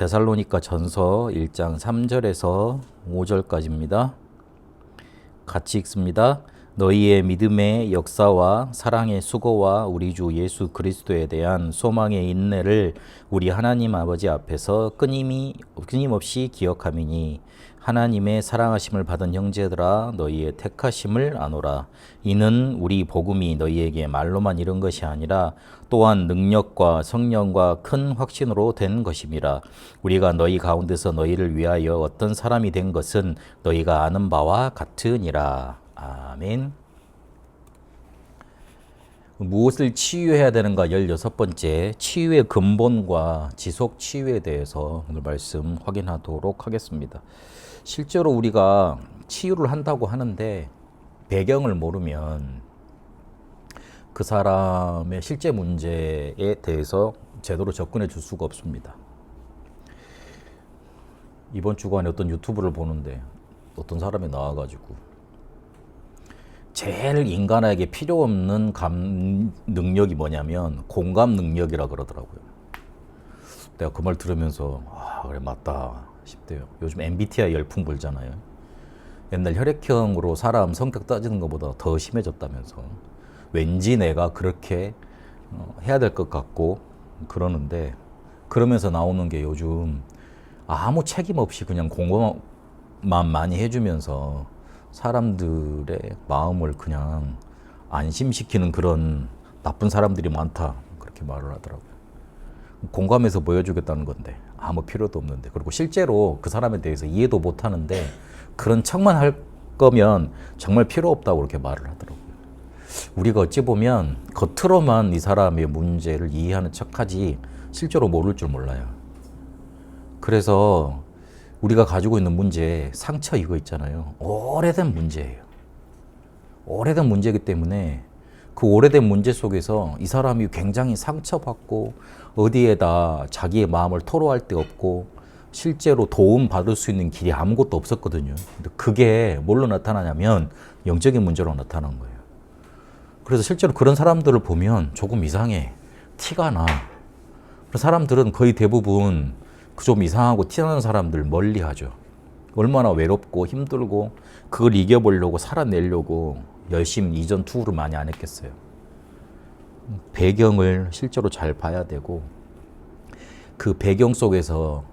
데살로니가 전서 1장 3절에서 5절까지입니다. 같이 읽습니다. 너희의 믿음의 역사와 사랑의 수고와 우리 주 예수 그리스도에 대한 소망의 인내를 우리 하나님 아버지 앞에서 끊임이 끊임없이 기억함이니 하나님의 사랑하심을 받은 형제들아 너희의 택하심을 아노라 이는 우리 복음이 너희에게 말로만 이른 것이 아니라 또한 능력과 성령과 큰 확신으로 된 것임이라 우리가 너희 가운데서 너희를 위하여 어떤 사람이 된 것은 너희가 아는 바와 같으니라 아멘. 무엇을 치유해야 되는가 16번째 치유의 근본과 지속 치유에 대해서 오늘 말씀 확인하도록 하겠습니다. 실제로 우리가 치유를 한다고 하는데 배경을 모르면 그 사람의 실제 문제에 대해서 제대로 접근해 줄 수가 없습니다. 이번 주간에 어떤 유튜브를 보는데 어떤 사람이 나와가지고 제일 인간에게 필요 없는 감 능력이 뭐냐면 공감 능력이라 그러더라고요. 내가 그 말 들으면서 아 그래 맞다 싶대요. 요즘 MBTI 열풍 불잖아요. 옛날 혈액형으로 사람 성격 따지는 것보다 더 심해졌다면서 왠지 내가 그렇게 어, 해야 될 것 같고 그러는데 그러면서 나오는 게 요즘 아무 책임 없이 그냥 공감만 많이 해주면서 사람들의 마음을 그냥 안심시키는 그런 나쁜 사람들이 많다 그렇게 말을 하더라고요. 공감해서 보여주겠다는 건데 아무 필요도 없는데 그리고 실제로 그 사람에 대해서 이해도 못 하는데 그런 척만 할 거면 정말 필요 없다고 그렇게 말을 하더라고요. 우리가 어찌 보면 겉으로만 이 사람의 문제를 이해하는 척하지 실제로 모를 줄 몰라요. 그래서 우리가 가지고 있는 문제, 상처 이거 있잖아요. 오래된 문제예요. 오래된 문제이기 때문에 그 오래된 문제 속에서 이 사람이 굉장히 상처받고 어디에다 자기의 마음을 토로할 데 없고 실제로 도움 받을 수 있는 길이 아무것도 없었거든요. 근데 그게 뭘로 나타나냐면 영적인 문제로 나타난 거예요. 그래서 실제로 그런 사람들을 보면 조금 이상해. 티가 나. 그 사람들은 거의 대부분 그 좀 이상하고 티나는 사람들 멀리 하죠. 얼마나 외롭고 힘들고 그걸 이겨보려고 살아내려고 열심히 이전 투구를 많이 안 했겠어요. 배경을 실제로 잘 봐야 되고 그 배경 속에서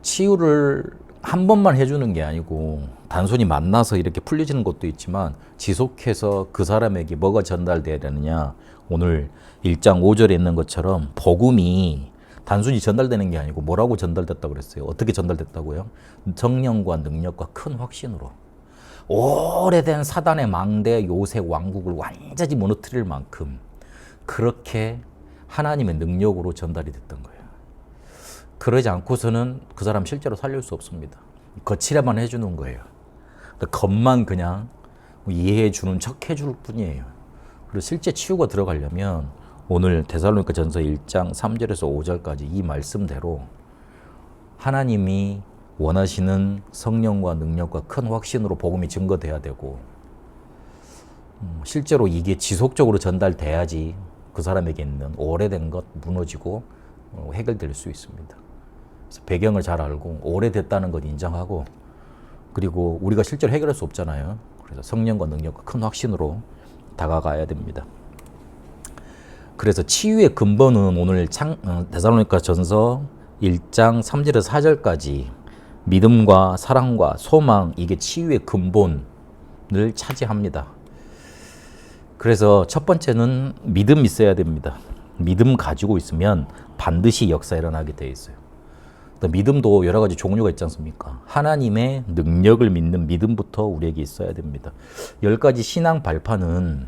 치유를 한 번만 해주는 게 아니고 단순히 만나서 이렇게 풀려지는 것도 있지만 지속해서 그 사람에게 뭐가 전달돼야 되느냐 오늘 1장 5절에 있는 것처럼 복음이 단순히 전달되는 게 아니고 뭐라고 전달됐다고 그랬어요? 어떻게 전달됐다고요? 정령과 능력과 큰 확신으로 오래된 사단의 망대 요색 왕국을 완전히 무너뜨릴 만큼 그렇게 하나님의 능력으로 전달이 됐던 거예요. 그러지 않고서는 그 사람 실제로 살릴 수 없습니다. 거칠에만 해주는 거예요. 겉만 그냥 이해해 주는 척 해줄 뿐이에요. 그리고 실제 치유가 들어가려면 오늘 데살로니가 전서 1장 3절에서 5절까지 이 말씀대로 하나님이 원하시는 성령과 능력과 큰 확신으로 복음이 증거돼야 되고 음, 실제로 이게 지속적으로 전달돼야지 그 사람에게 있는 오래된 것 무너지고 어, 해결될 수 있습니다. 그래서 배경을 잘 알고 오래됐다는 것 인정하고 그리고 우리가 실제로 해결할 수 없잖아요. 그래서 성령과 능력과 큰 확신으로 다가가야 됩니다. 그래서 치유의 근본은 오늘 창, 어, 데살로니가 전서 1장 3절에서 4절까지 믿음과 사랑과 소망 이게 치유의 근본을 차지합니다. 그래서 첫 번째는 믿음 있어야 됩니다. 믿음 가지고 있으면 반드시 역사 일어나게 돼 있어요. 믿음도 여러 가지 종류가 있지 않습니까? 하나님의 능력을 믿는 믿음부터 우리에게 있어야 됩니다. 열 가지 신앙 발판은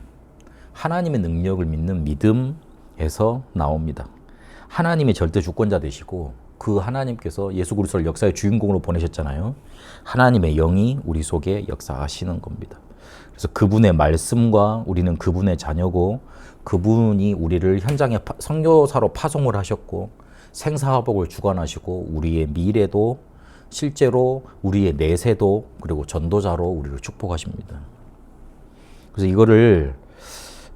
하나님의 능력을 믿는 믿음에서 나옵니다. 하나님의 절대 주권자 되시고 그 하나님께서 예수 그리스도를 역사의 주인공으로 보내셨잖아요. 하나님의 영이 우리 속에 역사하시는 겁니다. 그래서 그분의 말씀과 우리는 그분의 자녀고 그분이 우리를 현장에 선교사로 파송을 하셨고 생사화복을 주관하시고 우리의 미래도 실제로 우리의 내세도 그리고 전도자로 우리를 축복하십니다. 그래서 이거를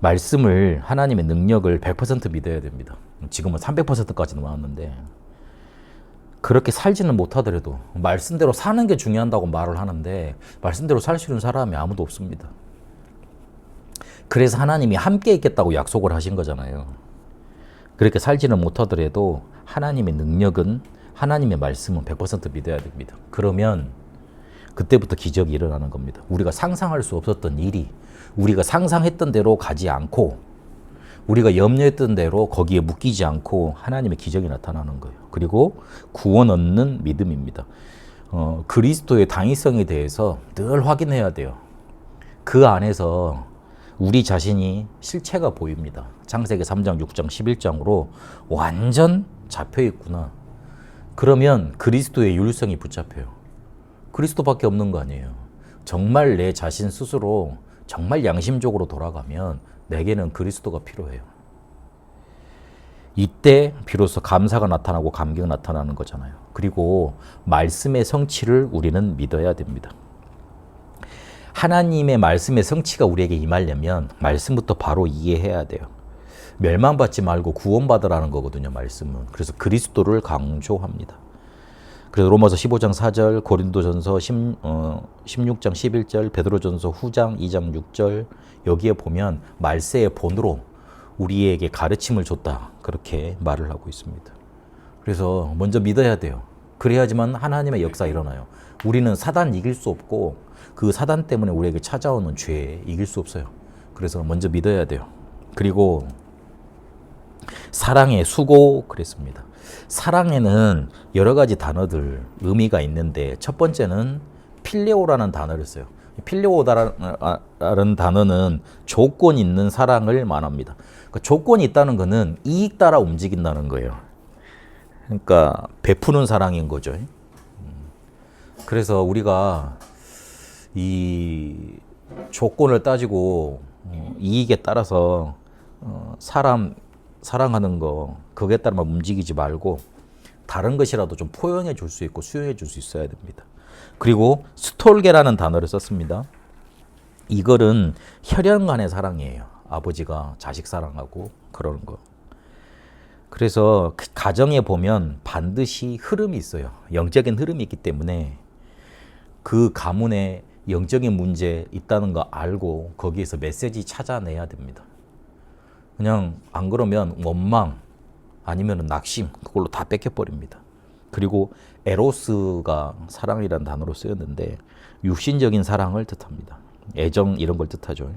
말씀을 하나님의 능력을 100% 믿어야 됩니다. 지금은 300%까지 나왔는데 그렇게 살지는 못하더라도 말씀대로 사는 게 중요한다고 말을 하는데 말씀대로 살 수 있는 사람이 아무도 없습니다. 그래서 하나님이 함께 있겠다고 약속을 하신 거잖아요. 그렇게 살지는 못하더라도 하나님의 능력은 하나님의 말씀은 100% 믿어야 됩니다. 그러면 그때부터 기적이 일어나는 겁니다. 우리가 상상할 수 없었던 일이 우리가 상상했던 대로 가지 않고 우리가 염려했던 대로 거기에 묶이지 않고 하나님의 기적이 나타나는 거예요. 그리고 구원 얻는 믿음입니다. 어, 그리스도의 당위성에 대해서 늘 확인해야 돼요. 그 안에서 우리 자신이 실체가 보입니다. 창세기 3장, 6장, 11장으로 완전 잡혀 있구나. 그러면 그리스도의 율성이 붙잡혀요. 그리스도밖에 없는 거 아니에요. 정말 내 자신 스스로 정말 양심적으로 돌아가면 내게는 그리스도가 필요해요. 이때 비로소 감사가 나타나고 감격이 나타나는 거잖아요. 그리고 말씀의 성취를 우리는 믿어야 됩니다. 하나님의 말씀의 성취가 우리에게 임하려면 말씀부터 바로 이해해야 돼요. 멸망받지 말고 구원받으라는 거거든요, 말씀은. 그래서 그리스도를 강조합니다. 그래서 로마서 15장 4절, 고린도전서 10, 어, 16장 11절, 베드로전서 후장 2장 6절 여기에 보면 말세의 본으로 우리에게 가르침을 줬다. 그렇게 말을 하고 있습니다. 그래서 먼저 믿어야 돼요. 그래야지만 하나님의 역사 일어나요. 우리는 사단 이길 수 없고 그 사단 때문에 우리에게 찾아오는 죄 이길 수 없어요. 그래서 먼저 믿어야 돼요. 그리고 사랑의 수고 그랬습니다. 사랑에는 여러 가지 단어들 의미가 있는데 첫 번째는 필레오라는 단어를 써요. 필레오다라는 단어는 조건 있는 사랑을 말합니다. 그러니까 조건이 있다는 것은 이익 따라 움직인다는 거예요. 그러니까 베푸는 사랑인 거죠. 음. 그래서 우리가 이 조건을 따지고 어, 이익에 따라서 어, 사람 사랑하는 거 그게 따라만 움직이지 말고 다른 것이라도 좀 포용해 줄 수 있고 수용해 줄 수 있어야 됩니다. 그리고 스톨게라는 단어를 썼습니다. 이거는 혈연 간의 사랑이에요. 아버지가 자식 사랑하고 그러는 거. 그래서 그 가정에 보면 반드시 흐름이 있어요. 영적인 흐름이 있기 때문에 그 가문에 영적인 문제 있다는 거 알고 거기에서 메시지 찾아내야 됩니다. 그냥 안 그러면 원망 아니면 낙심 그걸로 다 뺏겨버립니다. 그리고 에로스가 사랑이라는 단어로 쓰였는데 육신적인 사랑을 뜻합니다. 애정 이런 걸 뜻하죠.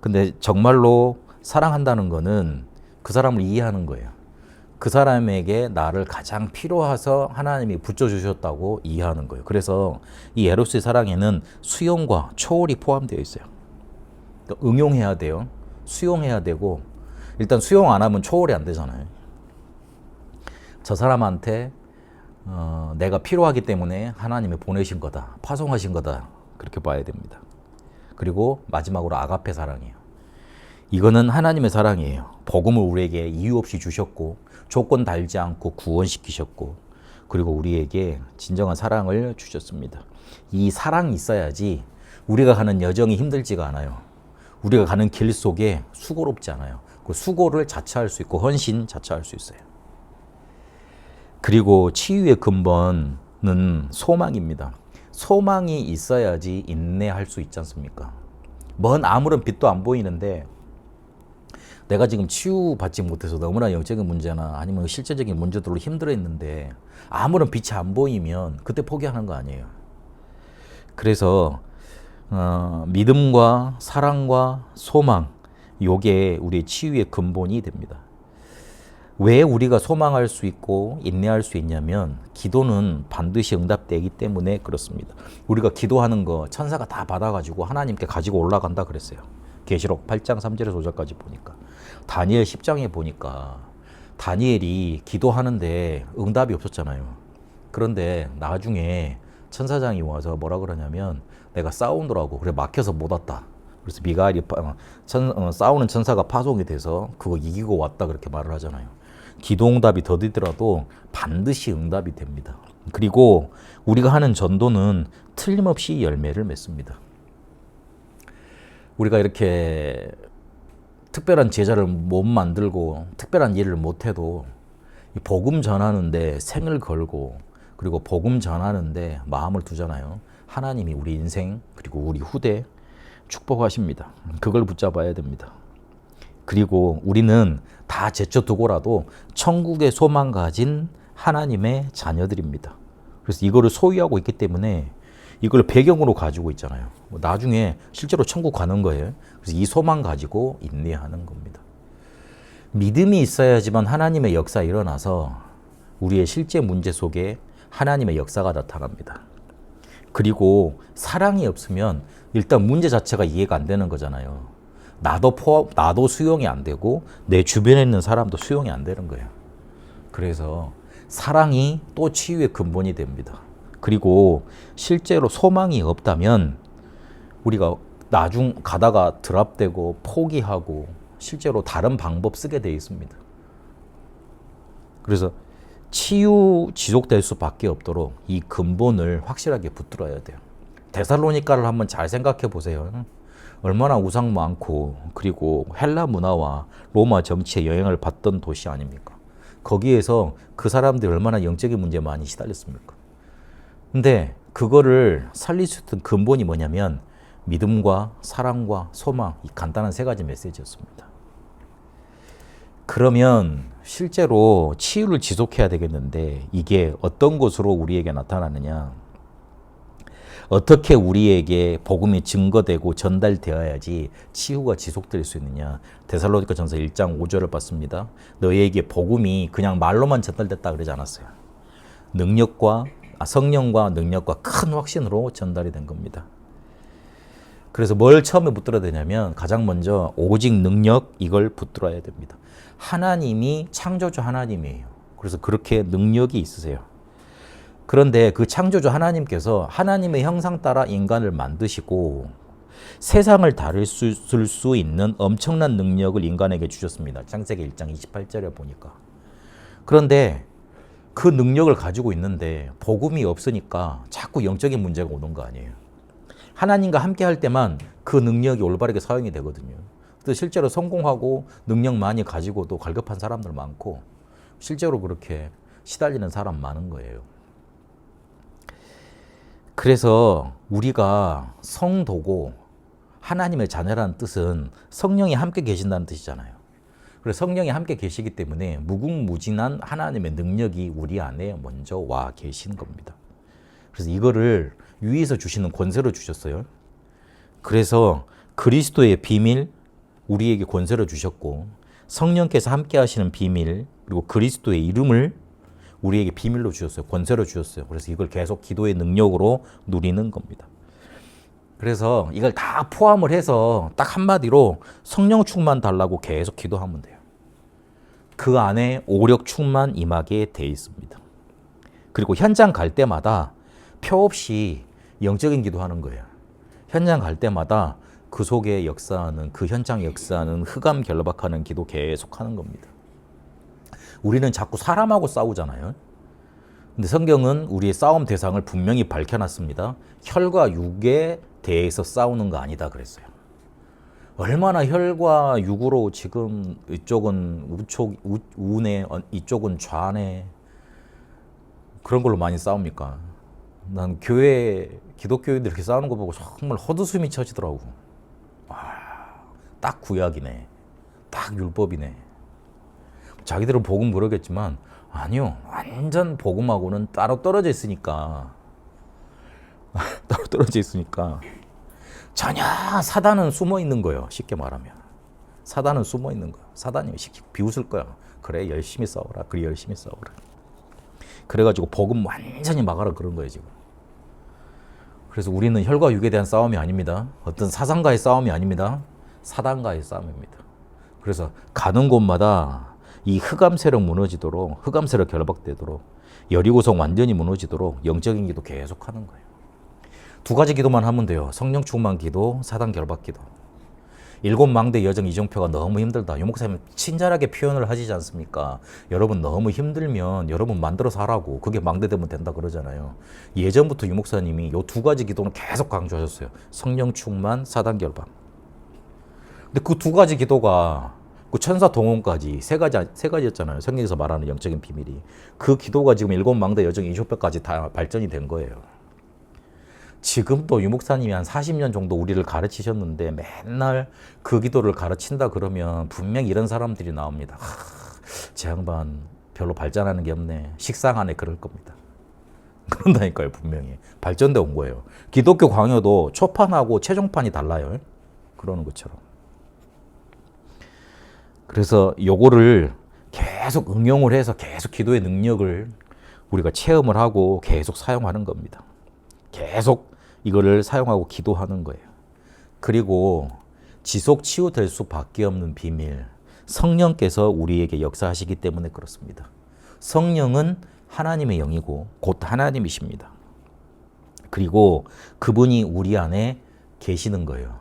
근데 정말로 사랑한다는 거는 그 사람을 이해하는 거예요. 그 사람에게 나를 가장 필요해서 하나님이 붙여주셨다고 이해하는 거예요. 그래서 이 에로스의 사랑에는 수용과 초월이 포함되어 있어요. 그러니까 응용해야 돼요. 수용해야 되고 일단 수용 안 하면 초월이 안 되잖아요. 저 사람한테 어, 내가 필요하기 때문에 하나님이 보내신 거다, 파송하신 거다 그렇게 봐야 됩니다. 그리고 마지막으로 아가페 사랑이에요. 이거는 하나님의 사랑이에요. 복음을 우리에게 이유 없이 주셨고 조건 달지 않고 구원시키셨고 그리고 우리에게 진정한 사랑을 주셨습니다. 이 사랑이 있어야지 우리가 가는 여정이 힘들지가 않아요. 우리가 가는 길 속에 수고롭지 않아요. 그 수고를 자처할 수 있고 헌신 자처할 수 있어요. 그리고 치유의 근본은 소망입니다. 소망이 있어야지 인내할 수 있지 않습니까? 먼 아무런 빛도 안 보이는데 내가 지금 치유받지 못해서 너무나 영적인 문제나 아니면 실제적인 문제들로 힘들어 했는데 아무런 빛이 안 보이면 그때 포기하는 거 아니에요. 그래서 어, 믿음과 사랑과 소망 요게 우리의 치유의 근본이 됩니다. 왜 우리가 소망할 수 있고 인내할 수 있냐면 기도는 반드시 응답되기 때문에 그렇습니다. 우리가 기도하는 거 천사가 다 받아가지고 하나님께 가지고 올라간다 그랬어요. 계시록 8장 3절에서 5절까지 보니까 다니엘 10장에 보니까 다니엘이 기도하는데 응답이 없었잖아요. 그런데 나중에 천사장이 와서 뭐라 그러냐면 내가 싸우느라고 그래 막혀서 못 왔다. 그래서 미가엘이 천, 어, 싸우는 천사가 파송이 돼서 그거 이기고 왔다 그렇게 말을 하잖아요. 기도 응답이 더디더라도 반드시 응답이 됩니다. 그리고 우리가 하는 전도는 틀림없이 열매를 맺습니다. 우리가 이렇게 특별한 제자를 못 만들고 특별한 일을 못 해도 복음 전하는데 생을 걸고 그리고 복음 전하는데 마음을 두잖아요. 하나님이 우리 인생 그리고 우리 후대 축복하십니다. 그걸 붙잡아야 됩니다. 그리고 우리는 다 제쳐두고라도 천국의 소망 가진 하나님의 자녀들입니다. 그래서 이거를 소유하고 있기 때문에 이걸 배경으로 가지고 있잖아요. 뭐 나중에 실제로 천국 가는 거예요. 그래서 이 소망 가지고 인내하는 겁니다. 믿음이 있어야지만 하나님의 역사 일어나서 우리의 실제 문제 속에 하나님의 역사가 나타납니다. 그리고 사랑이 없으면 일단 문제 자체가 이해가 안 되는 거잖아요. 나도 포함, 나도 수용이 안 되고 내 주변에 있는 사람도 수용이 안 되는 거예요. 그래서 사랑이 또 치유의 근본이 됩니다. 그리고 실제로 소망이 없다면 우리가 나중 가다가 드랍되고 포기하고 실제로 다른 방법 쓰게 돼 있습니다. 그래서 치유 지속될 수밖에 없도록 이 근본을 확실하게 붙들어야 돼요. 데살로니카를 한번 잘 생각해 보세요. 얼마나 우상 많고 그리고 헬라 문화와 로마 정치에 영향을 받던 도시 아닙니까? 거기에서 그 사람들이 얼마나 영적인 문제에 많이 시달렸습니까? 근데 그거를 살릴 수 있던 근본이 뭐냐면 믿음과 사랑과 소망 이 간단한 세 가지 메시지였습니다. 그러면 실제로 치유를 지속해야 되겠는데 이게 어떤 것으로 우리에게 나타나느냐? 어떻게 우리에게 복음이 증거되고 전달되어야지 치유가 지속될 수 있느냐? 데살로니가 전서 1장 5절을 봤습니다. 너희에게 복음이 그냥 말로만 전달됐다 그러지 않았어요. 능력과 아, 성령과 능력과 큰 확신으로 전달이 된 겁니다. 그래서 뭘 처음에 붙들어야 되냐면 가장 먼저 오직 능력 이걸 붙들어야 됩니다. 하나님이 창조주 하나님이에요. 그래서 그렇게 능력이 있으세요. 그런데 그 창조주 하나님께서 하나님의 형상 따라 인간을 만드시고 세상을 다룰 수, 수 있는 엄청난 능력을 인간에게 주셨습니다. 창세기 1장 28절에 보니까. 그런데 그 능력을 가지고 있는데 복음이 없으니까 자꾸 영적인 문제가 오는 거 아니에요. 하나님과 함께 할 때만 그 능력이 올바르게 사용이 되거든요. 또 실제로 성공하고 능력 많이 가지고도 갈급한 사람들 많고 실제로 그렇게 시달리는 사람 많은 거예요. 그래서 우리가 성도고 하나님의 자녀라는 뜻은 성령이 함께 계신다는 뜻이잖아요. 그래서 성령이 함께 계시기 때문에 무궁무진한 하나님의 능력이 우리 안에 먼저 와 계신 겁니다. 그래서 이거를 위에서 주시는 권세로 주셨어요. 그래서 그리스도의 비밀 우리에게 권세를 주셨고 성령께서 함께 하시는 비밀 그리고 그리스도의 이름을 우리에게 비밀로 주셨어요. 권세로 주셨어요. 그래서 이걸 계속 기도의 능력으로 누리는 겁니다. 그래서 이걸 다 포함을 해서 딱 한마디로 성령 충만 달라고 계속 기도하면 돼요. 그 안에 오력 충만 임하게 돼 있습니다. 그리고 현장 갈 때마다 표 없이 영적인 기도하는 거예요. 현장 갈 때마다 그 속에 역사하는 그 현장 역사하는 흑암 결박하는 기도 계속 하는 겁니다. 우리는 자꾸 사람하고 싸우잖아요. 근데 성경은 우리의 싸움 대상을 분명히 밝혀놨습니다. 혈과 육에 대해서 싸우는 거 아니다 그랬어요. 얼마나 혈과 육으로 지금 이쪽은 우촉 우, 우네 이쪽은 좌네 그런 걸로 많이 싸웁니까? 난 교회 기독교인들 이렇게 싸우는 거 보고 정말 헛웃음이 쳐지더라고. 와, 딱 구약이네. 딱 율법이네. 자기들은 복음 그러겠지만 아니요. 완전 복음하고는 따로 떨어져 있으니까. 따로 떨어져 있으니까. 전혀 사단은 숨어 있는 거예요. 쉽게 말하면. 사단은 숨어 있는 거야. 사단이 비웃을 거야. 그래, 열심히 싸워라. 그래, 열심히 싸워라. 그래가지고 복음 완전히 막아라 그런 거예요, 지금. 그래서 우리는 혈과 육에 대한 싸움이 아닙니다. 어떤 사상과의 싸움이 아닙니다. 사단과의 싸움입니다. 그래서 가는 곳마다 이 흑암 세력 무너지도록 흑암 세력 결박되도록 여리고성 완전히 무너지도록 영적인 기도 계속 하는 거예요. 두 가지 기도만 하면 돼요. 성령 충만 기도, 사단 결박 기도. 일곱 망대 여정 이정표가 너무 힘들다. 유 목사님 친절하게 표현을 하시지 않습니까? 여러분 너무 힘들면 여러분 만들어서 하라고. 그게 망대 되면 된다 그러잖아요. 예전부터 유 목사님이 이두 가지 기도는 계속 강조하셨어요. 성령 충만, 사단 결박. 근데 그 두 가지 기도가 그 천사 동원까지 세 가지 세 가지였잖아요. 성경에서 말하는 영적인 비밀이 그 기도가 지금 일곱 망대 여정 이쇼뼈까지 다 발전이 된 거예요. 지금도 유 목사님이 한 40년 정도 우리를 가르치셨는데 맨날 그 기도를 가르친다 그러면 분명 이런 사람들이 나옵니다. 하, 제 양반 별로 발전하는 게 없네. 식상 안에 그럴 겁니다. 그런다니까요, 분명히. 발전돼 온 거예요. 기독교 강요도 초판하고 최종판이 달라요. 그러는 것처럼. 그래서 요거를 계속 응용을 해서 계속 기도의 능력을 우리가 체험을 하고 계속 사용하는 겁니다. 계속 이거를 사용하고 기도하는 거예요. 그리고 지속 치유될 수밖에 없는 비밀. 성령께서 우리에게 역사하시기 때문에 그렇습니다. 성령은 하나님의 영이고 곧 하나님이십니다. 그리고 그분이 우리 안에 계시는 거예요.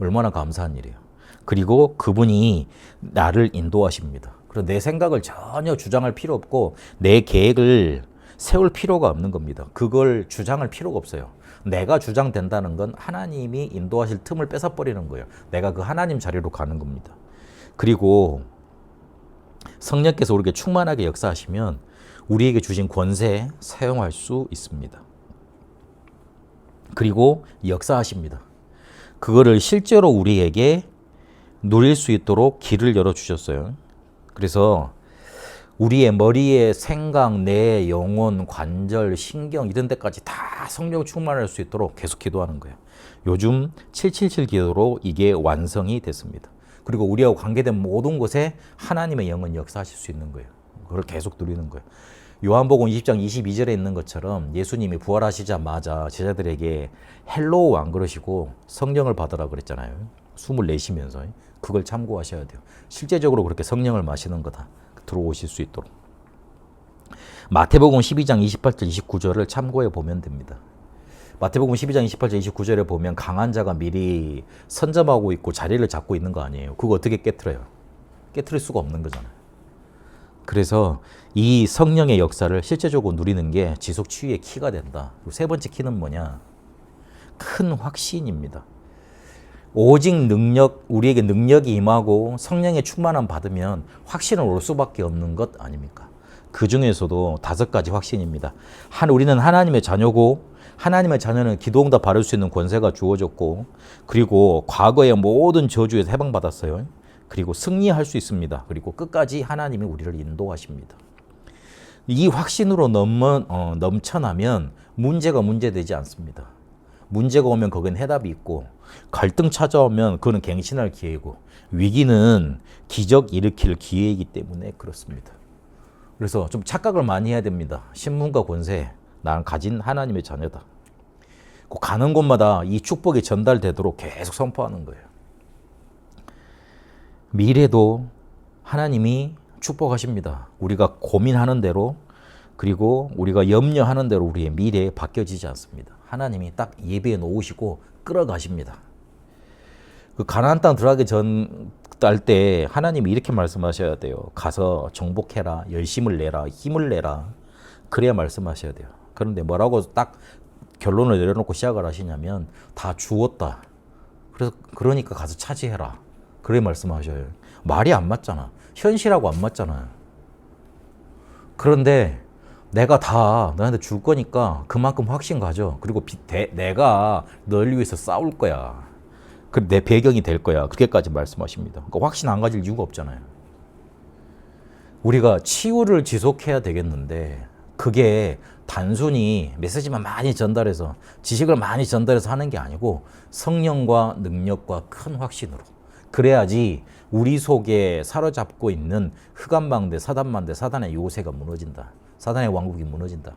얼마나 감사한 일이에요. 그리고 그분이 나를 인도하십니다. 그래서 내 생각을 전혀 주장할 필요 없고 내 계획을 세울 필요가 없는 겁니다. 그걸 주장할 필요가 없어요. 내가 주장된다는 건 하나님이 인도하실 틈을 뺏어버리는 거예요. 내가 그 하나님 자리로 가는 겁니다. 그리고 성령께서 우리에게 충만하게 역사하시면 우리에게 주신 권세 사용할 수 있습니다. 그리고 역사하십니다. 그거를 실제로 우리에게 누릴 수 있도록 길을 열어 주셨어요. 그래서 우리의 머리에 생각, 뇌, 영혼, 관절, 신경 이런 데까지 다 성령 충만할 수 있도록 계속 기도하는 거예요. 요즘 777 기도로 이게 완성이 됐습니다. 그리고 우리하고 관계된 모든 곳에 하나님의 영은 역사하실 수 있는 거예요. 그걸 계속 누리는 거예요. 요한복음 20장 22절에 있는 것처럼 예수님이 부활하시자마자 제자들에게 헬로우 안 그러시고 성령을 받으라 그랬잖아요. 숨을 내쉬면서 그걸 참고하셔야 돼요. 실제적으로 그렇게 성령을 마시는 거다. 들어오실 수 있도록. 마태복음 12장 28절 29절을 참고해 보면 됩니다. 마태복음 12장 28절 29절에 보면 강한 자가 미리 선점하고 있고 자리를 잡고 있는 거 아니에요. 그거 어떻게 깨트려요? 깨트릴 수가 없는 거잖아요. 그래서 이 성령의 역사를 실제적으로 누리는 게 지속 치유의 키가 된다. 세 번째 키는 뭐냐? 큰 확신입니다. 오직 능력, 우리에게 능력이 임하고 성령의 충만함 받으면 확신을 올 수밖에 없는 것 아닙니까? 그 중에서도 다섯 가지 확신입니다. 한, 우리는 하나님의 자녀고, 하나님의 자녀는 기도응답 받을 수 있는 권세가 주어졌고, 그리고 과거의 모든 저주에서 해방받았어요. 그리고 승리할 수 있습니다. 그리고 끝까지 하나님이 우리를 인도하십니다. 이 확신으로 넘어, 어, 넘쳐나면 문제가 문제되지 않습니다. 문제가 오면 거긴 해답이 있고 갈등 찾아오면 그거는 갱신할 기회이고 위기는 기적 일으킬 기회이기 때문에 그렇습니다. 그래서 좀 착각을 많이 해야 됩니다. 신문과 권세, 난 가진 하나님의 자녀다. 그 가는 곳마다 이 축복이 전달되도록 계속 선포하는 거예요. 미래도 하나님이 축복하십니다. 우리가 고민하는 대로 그리고 우리가 염려하는 대로 우리의 미래에 바뀌어지지 않습니다. 하나님이 딱 예배해 놓으시고 끌어가십니다. 그 가나안 땅 들어가기 전 딸 때 하나님이 이렇게 말씀하셔야 돼요. 가서 정복해라, 열심을 내라, 힘을 내라. 그래야 말씀하셔야 돼요. 그런데 뭐라고 딱 결론을 내려놓고 시작을 하시냐면 다 주었다. 그래서 그러니까 가서 차지해라. 그래 말씀하셔요. 말이 안 맞잖아. 현실하고 안 맞잖아요. 그런데 내가 다 너한테 줄 거니까 그만큼 확신 가져. 그리고 비, 대, 내가 널 위해서 싸울 거야. 그 내 배경이 될 거야. 그렇게까지 말씀하십니다. 그러니까 확신 안 가질 이유가 없잖아요. 우리가 치유를 지속해야 되겠는데 그게 단순히 메시지만 많이 전달해서 지식을 많이 전달해서 하는 게 아니고 성령과 능력과 큰 확신으로 그래야지 우리 속에 사로잡고 있는 흑암방대, 사단만대, 사단의 요새가 무너진다. 사단의 왕국이 무너진다.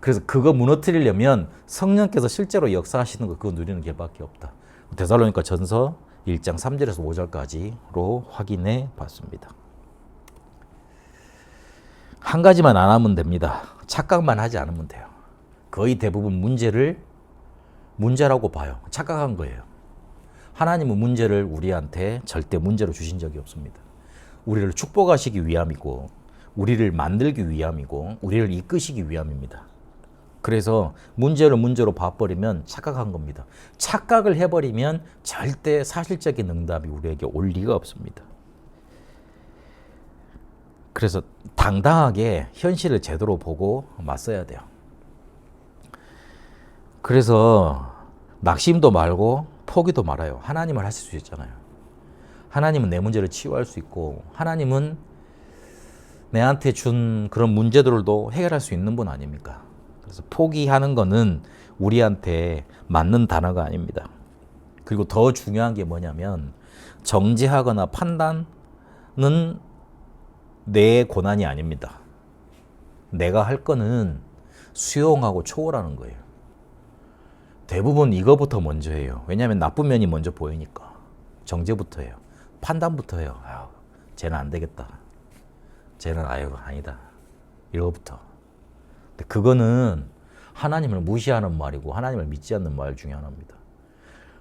그래서 그거 무너뜨리려면 성령께서 실제로 역사하시는 거 그거 누리는 길밖에 없다. 데살로니가 전서 1장 3절에서 5절까지로 확인해 봤습니다. 한 가지만 안 하면 됩니다. 착각만 하지 않으면 돼요. 거의 대부분 문제를 문제라고 봐요. 착각한 거예요. 하나님은 문제를 우리한테 절대 문제로 주신 적이 없습니다. 우리를 축복하시기 위함이고, 우리를 만들기 위함이고, 우리를 이끄시기 위함입니다. 그래서 문제를 문제로 봐버리면 착각한 겁니다. 착각을 해버리면 절대 사실적인 응답이 우리에게 올 리가 없습니다. 그래서 당당하게 현실을 제대로 보고 맞서야 돼요. 그래서 낙심도 말고 포기도 말아요. 하나님을 하실 수 있잖아요. 하나님은 내 문제를 치유할 수 있고 하나님은 내한테 준 그런 문제들도 해결할 수 있는 분 아닙니까? 그래서 포기하는 거는 우리한테 맞는 단어가 아닙니다. 그리고 더 중요한 게 뭐냐면 정지하거나 판단은 내 고난이 아닙니다. 내가 할 거는 수용하고 초월하는 거예요. 대부분 이거부터 먼저 해요. 왜냐하면 나쁜 면이 먼저 보이니까. 정제부터 해요. 판단부터 해요. 아유, 쟤는 안 되겠다. 쟤는 아유, 아니다. 이거부터. 근데 그거는 하나님을 무시하는 말이고 하나님을 믿지 않는 말 중에 하나입니다.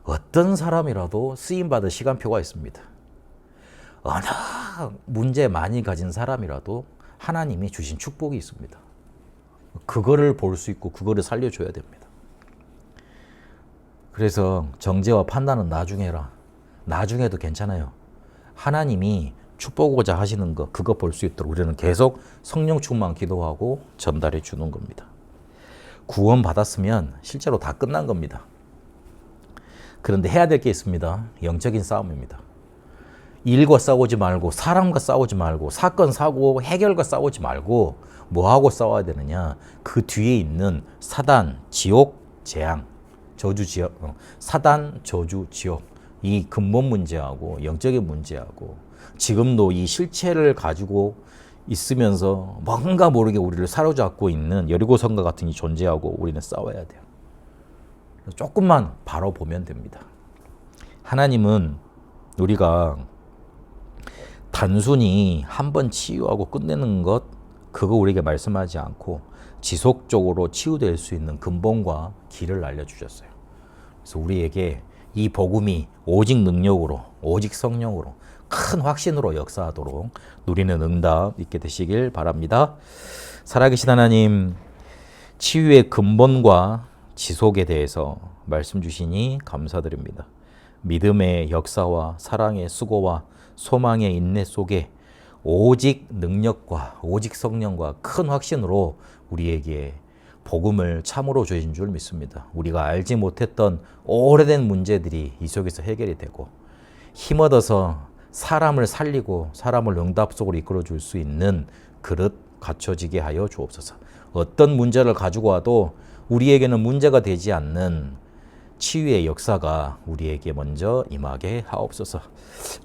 어떤 사람이라도 쓰임받을 시간표가 있습니다. 어느 문제 많이 가진 사람이라도 하나님이 주신 축복이 있습니다. 그거를 볼 수 있고 그거를 살려줘야 됩니다. 그래서 정죄와 판단은 나중에 해라. 나중에도 괜찮아요. 하나님이 축복하고자 하시는 거 그거 볼 수 있도록 우리는 계속 성령 충만 기도하고 전달해 주는 겁니다. 구원 받았으면 실제로 다 끝난 겁니다. 그런데 해야 될 게 있습니다. 영적인 싸움입니다. 일과 싸우지 말고 사람과 싸우지 말고 사건 사고 해결과 싸우지 말고 뭐하고 싸워야 되느냐 그 뒤에 있는 사단 지옥 재앙 저주 지옥 어, 사단 저주 지옥 이 근본 문제하고 영적인 문제하고 지금도 이 실체를 가지고 있으면서 뭔가 모르게 우리를 사로잡고 있는 여리고성과 같은 이 존재하고 우리는 싸워야 돼요. 조금만 바로 보면 됩니다. 하나님은 우리가 단순히 한 번 치유하고 끝내는 것 그거 우리에게 말씀하지 않고 지속적으로 치유될 수 있는 근본과 길을 알려주셨어요. 그래서 우리에게 이 복음이 오직 능력으로 오직 성령으로 큰 확신으로 역사하도록 누리는 응답 있게 되시길 바랍니다. 살아계신 하나님 치유의 근본과 지속에 대해서 말씀 주시니 감사드립니다. 믿음의 역사와 사랑의 수고와 소망의 인내 속에 오직 능력과 오직 성령과 큰 확신으로 우리에게 복음을 참으로 주신 줄 믿습니다. 우리가 알지 못했던 오래된 문제들이 이 속에서 해결이 되고 힘 얻어서 사람을 살리고 사람을 응답 속으로 이끌어 줄 수 있는 그릇 갖춰지게 하여 주옵소서. 어떤 문제를 가지고 와도 우리에게는 문제가 되지 않는 치유의 역사가 우리에게 먼저 임하게 하옵소서.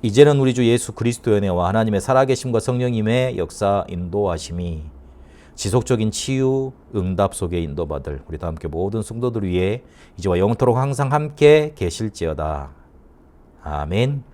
이제는 우리 주 예수 그리스도의 은혜와 하나님의 살아계심과 성령님의 역사 인도하심이 지속적인 치유 응답 속에 인도받을 우리 다 함께 모든 성도들 위해 이제와 영토록 항상 함께 계실지어다. 아멘.